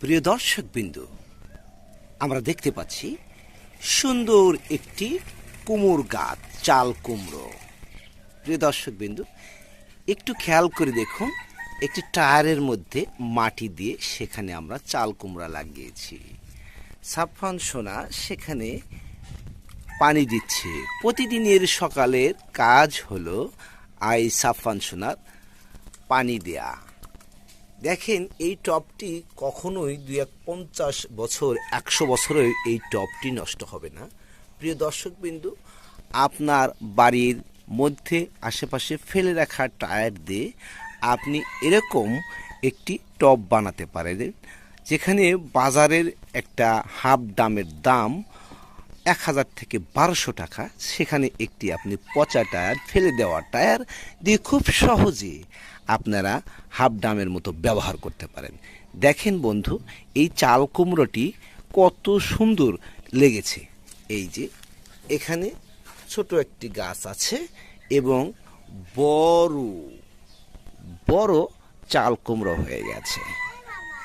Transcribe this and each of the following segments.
প্রিয় দর্শক বিন্দু, আমরা দেখতে পাচ্ছি সুন্দর একটি কুমোর গাছ, চাল কুমড়ো। প্রিয় দর্শক বিন্দু, একটু খেয়াল করে দেখুন, একটি টায়ারের মধ্যে মাটি দিয়ে সেখানে আমরা চাল কুমড়া লাগিয়েছি। সাফান সোনা সেখানে পানি দিচ্ছে। প্রতিদিনের সকালের কাজ হলো আই সাফান সোনার পানি দেয়া। দেখেন, এই টপটি কখনোই দুই এক পঞ্চাশ বছর, একশো বছরের এই টপটি নষ্ট হবে না। প্রিয় দর্শকবিন্দু, আপনার বাড়ির মধ্যে, আশেপাশে ফেলে রাখা টায়ার দিয়ে আপনি এরকম একটি টপ বানাতে পারেন, যেখানে বাজারের একটা হাফ ডামের দাম এক হাজার থেকে বারোশো টাকা, সেখানে একটি আপনি পচা টায়ার, ফেলে দেওয়া টায়ার দিয়ে খুব সহজে আপনারা হাফ ডামের মতো ব্যবহার করতে পারেন। দেখেন বন্ধু, এই চাল কুমড়োটি কত সুন্দর লেগেছে। এই যে, এখানে ছোট একটি গাছ আছে এবং বড় বড় চাল কুমড়ো হয়ে গেছে।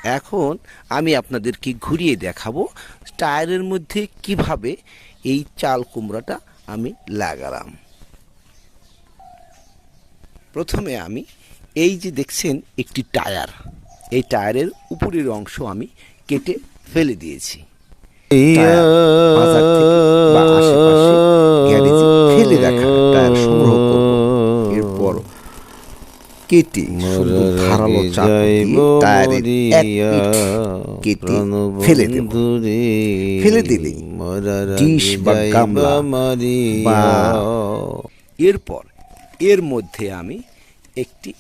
এখন আমি আপনাদেরকে ঘুরিয়ে দেখাবো টায়ারের মধ্যে কীভাবে এই চাল কুমড়াটা আমি লাগালাম। প্রথমে আমি এই যে দেখছেন একটি টায়ার এই টায়ারের উপরের অংশ আমি কেটে ফেলে দিয়েছি। ফেলে রাখা টায়ার সংগ্রহ করব। এরপর কেটে ধারালো চাকু এক কেটে ফেলে দেব। ফেলে দিলেই ডিশ বা গামলা বা এরপর এর মধ্যে আমি একটি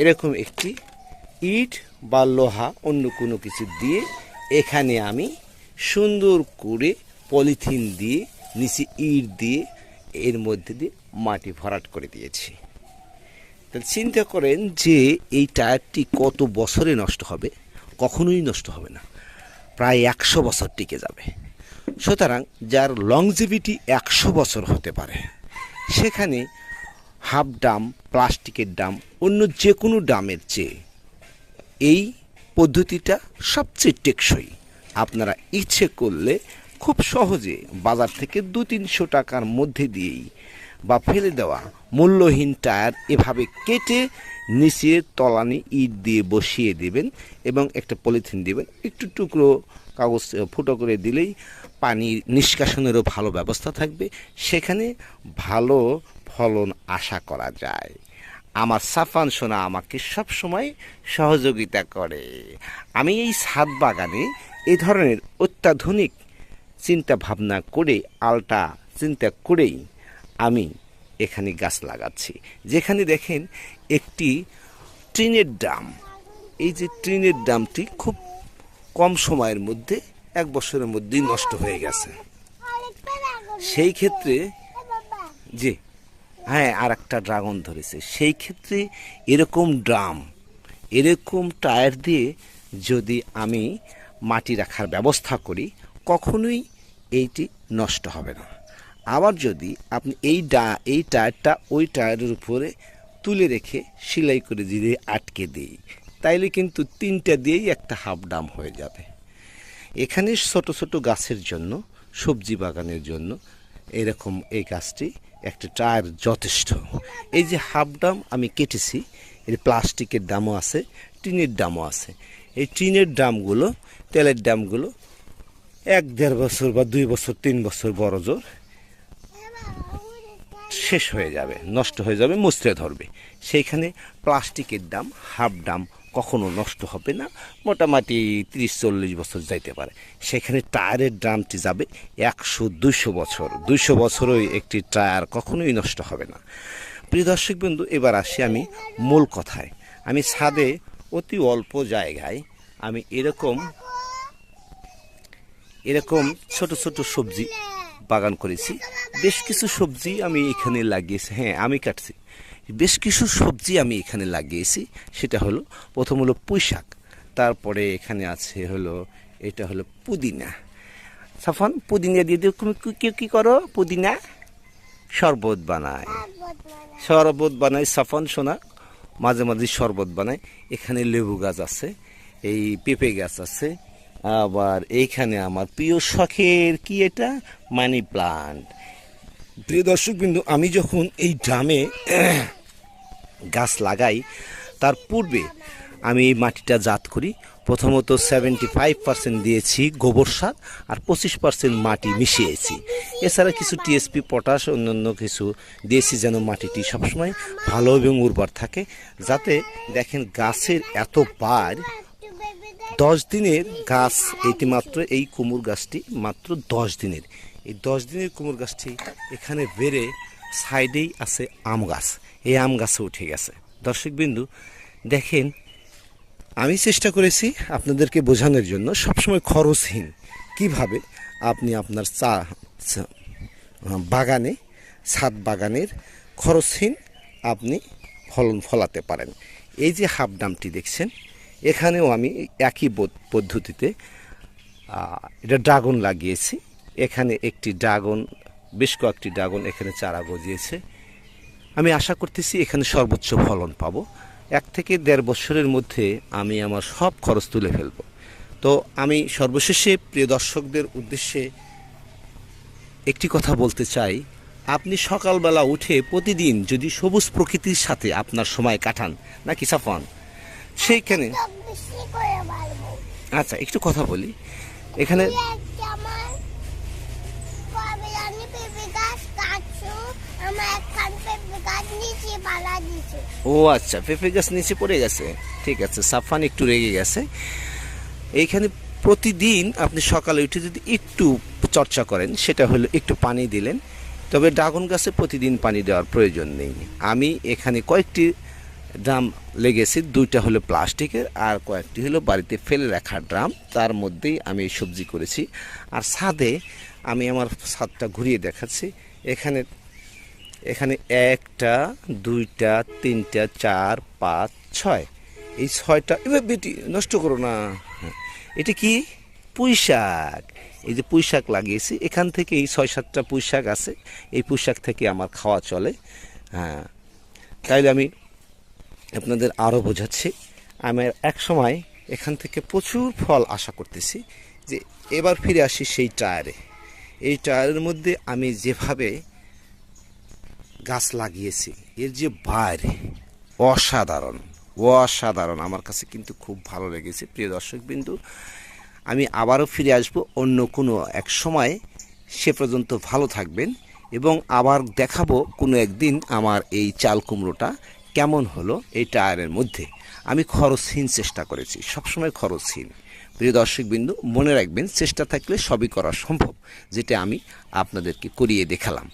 এরকম একটি ইট বা লোহা অন্য কোনো কিছু দিয়ে এখানে আমি সুন্দর করে পলিথিন দিয়ে, নিচে ইট দিয়ে এর মধ্যে দিয়ে মাটি ভরাট করে দিয়েছি। তাহলে চিন্তা করেন যে এই টায়ারটি কত বছরে নষ্ট হবে? কখনোই নষ্ট হবে না। প্রায় একশো বছর টিকে যাবে। সুতরাং যার লংজিভিটি একশো বছর হতে পারে, সেখানে হাফ ডাম, প্লাস্টিকের ডাম, অন্য যে কোনো ডামের চেয়ে। এই পদ্ধতিটা সবচেয়ে টেকসই। আপনারা ইচ্ছে করলে খুব সহজে বাজার থেকে দু তিনশো টাকার মধ্যে দিয়েই বা ফেলে দেওয়া মূল্যহীন টায়ার এভাবে কেটে নিচে তলানি ইট দিয়ে বসিয়ে দেবেন এবং একটা পলিথিন দেবেন, একটু টুকরো কাগজ ফুটো করে দিলেই পানি নিষ্কাশনেরও ভালো ব্যবস্থা থাকবে। সেখানে ভালো ফলন আশা করা যায়। আমার সাফান সোনা আমাকে সব সময় সহযোগিতা করে। আমি এই ছাদ বাগানে এই ধরনের অত্যাধুনিক চিন্তা ভাবনা করে, আলটা চিন্তা করেই আমি এখানে গাছ লাগাচ্ছি। যেখানে দেখেন একটি ট্রিনের ডাম। এই যে ট্রিনের ডামটি খুব কম সময়ের মধ্যে এক বছরের মধ্যেই নষ্ট হয়ে গেছে। সেই ক্ষেত্রে যে হ্যাঁ আর একটা ড্রাগন ধরেছে। সেই ক্ষেত্রে এরকম ড্রাম, এরকম টায়ার দিয়ে যদি আমি মাটি রাখার ব্যবস্থা করি, কখনোই এইটি নষ্ট হবে না। আবার যদি আপনি এই ডা, এই টায়ারটা ওই টায়ারের উপরে তুলে রেখে, সেলাই করে যদি আটকে দিই তাইলে কিন্তু তিনটা দিয়েই একটা হাফ ডাম হয়ে যাবে। এখানে ছোট ছোট গাছের জন্য, সবজি বাগানের জন্য এরকম এই গাছটি একটা টায়ার যথেষ্ট। এই যে হাফ ডাম আমি কেটেছি, এর প্লাস্টিকের দামও আছে, টিনের দামও আছে। এই টিনের দামগুলো তেলের দামগুলো এক দেড় বছর বা দুই বছর, তিন বছর বড় জোর শেষ হয়ে যাবে, নষ্ট হয়ে যাবে, মুচড়ে ধরবে। সেইখানে প্লাস্টিকের দাম হাফ দাম কখনো নষ্ট হবে না। মোটামুটি তিরিশ, চল্লিশ বছর যাইতে পারে। সেখানে টায়ারের দামটি যাবে একশো, দুইশো বছর। দুইশো বছরও একটি টায়ার কখনোই নষ্ট হবে না। প্রিয় দর্শক বন্ধু, এবার আসি আমি মূল কথায়। আমি ছাদে অতি অল্প জায়গায় আমি এরকম এরকম ছোট ছোট সবজি বাগান করেছি। বেশ কিছু সবজি আমি এখানে লাগিয়েছি। হ্যাঁ আমি কাটছি। বেশ কিছু সবজি আমি এখানে লাগিয়েছি। সেটা হলো প্রথম হলো পুঁই শাক, তারপরে এখানে আছে হলো, এটা হলো পুদিনা। সাফন পুদিনা দিয়ে দিয়ে তুমি কি- কি কি করো? পুদিনা শরবত বানায়। শরবত বানায়। সাফন সোনা মাঝে মাঝে শরবত বানায়। এখানে লেবু গাছ আছে, এই পেঁপে গাছ আছে। আবার এইখানে আমার প্রিয় শখের কি এটা? Money plant. প্রিয় দর্শক বিন্দু আমি যখন এই ড্রামে গাছ লাগাই, তার পূর্বে আমি এই মাটিটা জাত করি। প্রথমত সেভেন্টি ফাইভ পার্সেন্ট দিয়েছি গোবর সার আর পঁচিশ পার্সেন্ট মাটি মিশিয়েছি। এছাড়া কিছু টিএসপি পটাশ অন্যান্য কিছু দিয়েছি যেন মাটিটি সবসময় ভালো এবং উর্বর থাকে। যাতে দেখেন গাছের এত বার দশ দিনের গাছ এটি মাত্র এই কুমুর গাছটি মাত্র দশ দিনের। এই দশ দিনের কুমুর গাছটি এখানে বেড়ে সাইডেই আছে আম গাছ। এই আম গাছে উঠে গেছে। দর্শকবিন্দু, দেখেন, আমি চেষ্টা করেছি আপনাদেরকে বোঝানোর জন্য, সবসময় খরচহীন। কীভাবে আপনি আপনার চা, চা- বাগানে, ছাদ বাগানের খরচহীন আপনি ফলন ফলাতে পারেন। এই যে হাফ ডামটি দেখছেন, এখানেও আমি একই পদ্ধতিতে এটা ড্রাগন লাগিয়েছি। এখানে একটি ড্রাগন বেশ কয়েকটি ড্রাগন এখানে চারা গজিয়েছে। আমি আশা করতেছি এখানে সর্বোচ্চ ফলন পাবো। এক থেকে দেড় বছরের মধ্যে আমি আমার সব খরচ তুলে ফেলব। তো আমি সর্বশেষে প্রিয় দর্শকদের উদ্দেশ্যে একটি কথা বলতে চাই। আপনি সকালবেলা উঠে প্রতিদিন যদি সবুজ প্রকৃতির সাথে আপনার সময় কাটান নাকি সাফান সেইখানে আচ্ছা একটু কথা বলি। এখানে একটা আমার কবে জানি পেঁপে গাছ কাটছো আমার একখান পেঁপে গাছ নিচে পালা দিছে ও আচ্ছা পেঁপে গাছ নিচে পড়ে গেছে। ঠিক আছে, সাফান একটু রেগে গেছে। এইখানে প্রতিদিন আপনি সকালে উঠে যদি একটু চর্চা করেন, সেটা হলো একটু পানি দিলেন, তবে ড্রাগন গাছে প্রতিদিন পানি দেওয়ার প্রয়োজন নেই। আমি এখানে কয়েকটি ড্রাম লেগেছি, দুইটা হলো প্লাস্টিকের আর কয়েকটি হলো বাড়িতে ফেলে রাখা ড্রাম। তার মধ্যেই আমি সবজি করেছি। আর ছাদে আমি আমার ছাদটা ঘুরিয়ে দেখাচ্ছি। এখানে এখানে একটা, দুইটা, তিনটা, চার, পাঁচ, ছয়। এই ছয়টা এবার বেটি, নষ্ট করো না। হ্যাঁ। এটা কি? পুঁই শাক এই যে পুঁই শাক লাগিয়েছি, এখান থেকে এই ছয় সাতটা পুঁই শাক আছে। এই পুঁই শাক থেকে আমার খাওয়া চলে। হ্যাঁ। তাইলে আমি আপনাদের আরও বোঝাচ্ছি। আমার এক সময় এখান থেকে প্রচুর ফল আশা করতেছি যে এবার ফিরে আসি সেই টায়ারে। এই টায়ারের মধ্যে আমি যেভাবে গাছ লাগিয়েছি। এর যে বাইরে অসাধারণ অসাধারণ। আমার কাছে কিন্তু খুব ভালো লেগেছে। প্রিয় দর্শক বিন্দু, আমি আবারও ফিরে আসব অন্য কোনো এক সময়। সে পর্যন্ত ভালো থাকবেন এবং আবার দেখাবো কোনো একদিন আমার এই চাল কুমড়োটা কেমন হলো এই টায়ারের মধ্যে। আমি খরচহীন চেষ্টা করেছি, সবসময় খরচহীন। প্রিয় দর্শক বিন্দু, মনে রাখবেন, চেষ্টা থাকলে সবই করা সম্ভব, যেটা আমি আপনাদেরকে করিয়ে দেখালাম।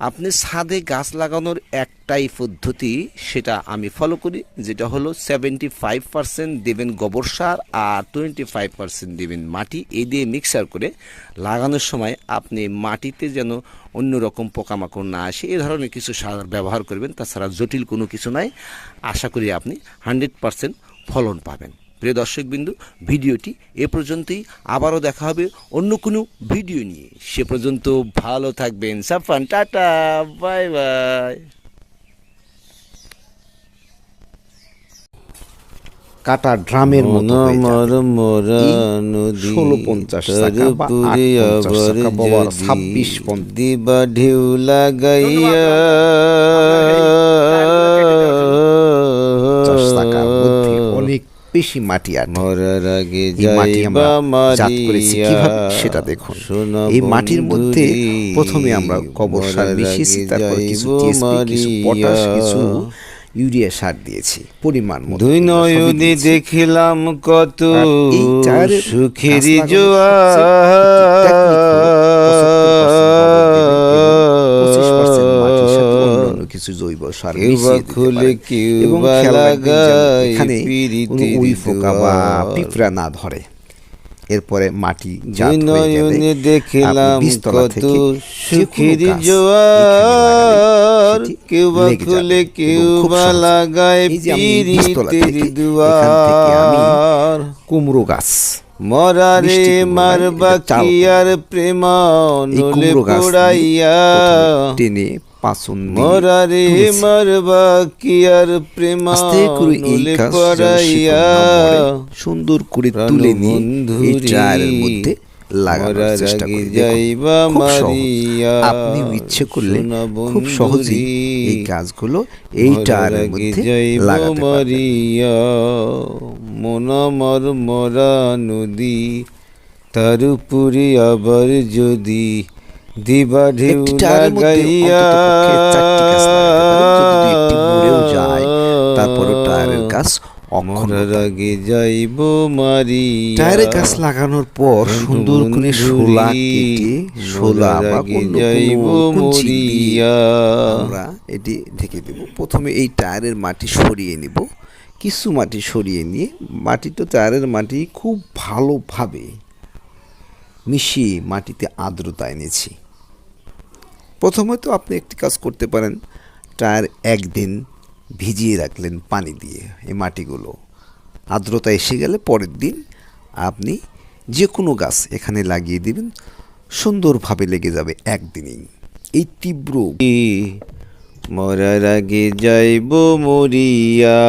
আপনি ছাদে গাছ লাগানোর একটাই পদ্ধতি, সেটা আমি ফলো করি, যেটা হলো সেভেন্টি ফাইভ পার্সেন্ট দেবেন গোবর সার আর টোয়েন্টি ফাইভ পার্সেন্ট দেবেন মাটি। এই দিয়ে মিক্সার করে লাগানোর সময় আপনি মাটিতে যেন অন্য রকম পোকামাকড় না আসে, এ ধরনের কিছু সার ব্যবহার করবেন। তাছাড়া জটিল কোনো কিছু নাই। আশা করি আপনি হান্ড্রেড পার্সেন্ট ফলন পাবেন। প্রিয় দর্শকবিন্দু ভিডিওটি এ পর্যন্তই। আবারও দেখা হবে অন্য কোনো ভিডিও নিয়ে। সে পর্যন্ত ভালো থাকবেন। Safan tata bye bye. কাটা ড্রামের মতো ষোলো পঞ্চাশ ছাব্বিশ দিবা ঢেউ লাগাইয়া বেশি মাটি আর মরার আগে এই মাটি আমরা জাত করেছি কীভাবে সেটা দেখুন। এই মাটির মধ্যে প্রথমে আমরা গোবর সার মিশিয়েছি তারপর কিছু টিএসপি কিছু পটাশ কিছু ইউরিয়া সার দিয়েছি পরিমাণ দুই নয়নে দেখিলাম কত সুখের এই রাখবেন যেন লাগায় এখানে কোনো উই পোকা বা পিঁপড়া না ধরে। এরপরে মাটি দেখলাম কত গাছ জোয়ার। কেউ বা খুলে কেউ বা লাগায় দুয়ার কুমড়ো গাছ। মরারে মিষ্টি কুমড়ো মার নয়, এটা চাল বাকি আর প্রেম নলে পোড়াইয়া। টেনে পাচন মরারে। মারবা কি আর প্রেমা করে এই নলে কাজ যেন পড়াইয়া শিকড় না মরে, সুন্দর করে তুলে নিয়ে এই প্রাণবন্ধুরে মধ্যে লাগানোর চেষ্টা করি। যাইবা মারিয়া, আপনিও ইচ্ছে করলে খুব সহজেই এই কাজগুলো এই টায়ারের মধ্যে লাগাতে মন মরা নদী তার উপরে আবার যদি দিবা ঢেউ লাগাইয়া যায়, টায়ারের গাছ অক্ষুণ্ণ আগে যাইব মারিয়া। টায়ারে গাছ লাগানোর পর সুন্দর করে শোলা কেটে শোলা অন্য যাইব মরিয়া। আমরা এটি ঢেকে দেব। প্রথমে এই টায়ারের মাটি সরিয়ে নিব। কিছু মাটি সরিয়ে নিয়ে মাটি তো টায়ারের মাটি খুব ভালোভাবে মিশিয়ে মাটিতে আর্দ্রতা এনেছি। প্রথমে তো আপনি একটি কাজ করতে পারেন। টায়ার একদিন ভিজিয়ে রাখলেন পানি দিয়ে এই মাটিগুলো। আর্দ্রতা এসে গেলে পরের দিন আপনি যে কোনো গাছ এখানে লাগিয়ে দিবেন, সুন্দরভাবে লেগে যাবে একদিনেই। এই তীব্র মরার আগে যাইব মরিয়া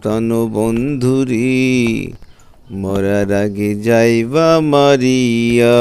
প্রাণ বন্ধুরি মরার আগে যাইবা মারিয়া।